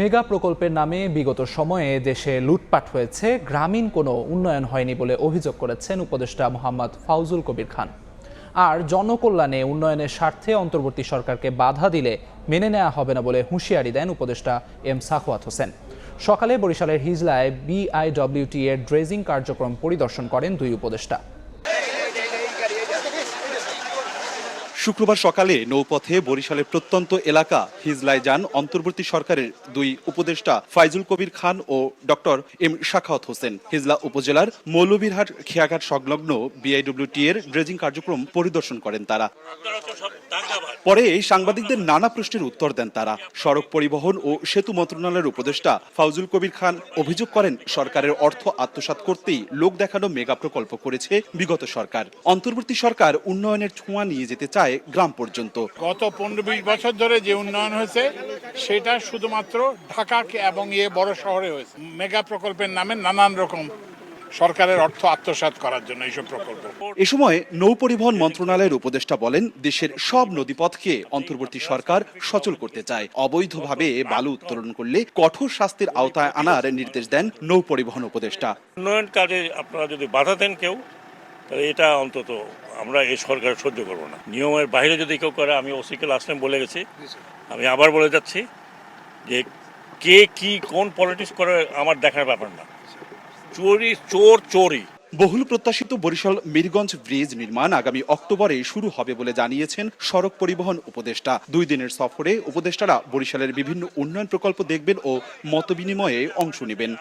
Mega প্রকল্পের নামে বিগত সময়ে দেশে লুটপাট হয়েছে। গ্রামীণ কোনো উন্নয়ন হয়নি বলে অভিযোগ করেছেন উপদেষ্টা মোহাম্মদ ফাউজুল কবির খান। আর জনকল্যাণে উন্নয়নের স্বার্থে অন্তর্বর্তী সরকারকে বাধা দিলে মেনে নেওয়া হবে না বলে হুঁশিয়ারি দেন উপদেষ্টা এম সাখওয়াত হোসেন। সকালে বরিশালের হিজলায় বিআইডব্লিউটি এর ড্রেজিং কার্যক্রম পরিদর্শন করেন দুই উপদেষ্টা। শুক্রবার সকালে নৌপথে বরিশালের প্রত্যন্ত এলাকা হিজলায় যান অন্তর্বর্তী সরকারের দুই উপদেষ্টা ফাইজুল কবির খান ও ডক্টর এম শাখাওয়াত হোসেন। হিজলা উপজেলার মৌলভীরহাট খেয়াঘাট সংলগ্ন বিআইডব্লিউটি এর ড্রেজিং কার্যক্রম পরিদর্শন করেন তারা। পরে সাংবাদিকদের নানা প্রশ্নের উত্তর দেন তারা। সড়ক পরিবহন ও সেতু মন্ত্রণালয়ের উপদেষ্টা ফাউজুল কবির খান অভিযোগ করেন, সরকারের অর্থ আত্মসাৎ করতেই লোক দেখানো মেগা প্রকল্প করেছে বিগত সরকার। অন্তর্বর্তী সরকার উন্নয়নের ছোঁয়া নিয়ে যেতে চায় গ্রাম পর্যন্ত। গত পনেরো বিশ বছর ধরে যে উন্নয়ন হয়েছে, সেটা শুধুমাত্র ঢাকা এবং এ বড় শহরে হয়েছে। মেগা প্রকল্পের নামে নানান রকম সরকারের অর্থ আত্মসাৎ করার জন্য এইসব প্রকল্প। এ সময় নৌ পরিবহন মন্ত্রণালয়ের উপদেষ্টা বলেন দেশের সব নদীপথকে অন্তর্বর্তী সরকার সচল করতে চায়। অবৈধভাবে বালু উত্তোলন করলে কঠোর শাস্তির আওতায় আনার নির্দেশ দেন নৌ পরিবহন উপদেষ্টা। উন্নয়ন কাজে আপনারা যদি বাধা দেন কেউ তাহলে এটা অন্তত আমরা এই সরকার সহ্য করব না। নিয়মের বাইরে যদি কেউ করে আমি ওসিকে লাস্ট টাইম বলে গেছি। আমি আবার বলে যাচ্ছি যে কে কি কোন পলিটিক্স করে আমার দেখার ব্যাপার না। চোরই চোর, চোরি। বহুল প্রত্যাশিত বরিশাল মিরগঞ্জ ব্রিজ নির্মাণ আগামী অক্টোবরে শুরু হবে বলে জানিয়েছেন সড়ক পরিবহন উপদেষ্টা। দুই দিনের সফরে উপদেষ্টারা বরিশালের বিভিন্ন উন্নয়ন প্রকল্প দেখবেন ও মতবিনিময়ে অংশ নেবেন।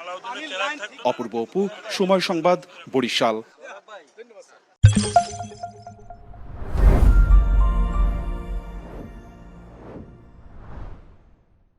অপূর্ব অপু, সময় সংবাদ, বরিশাল।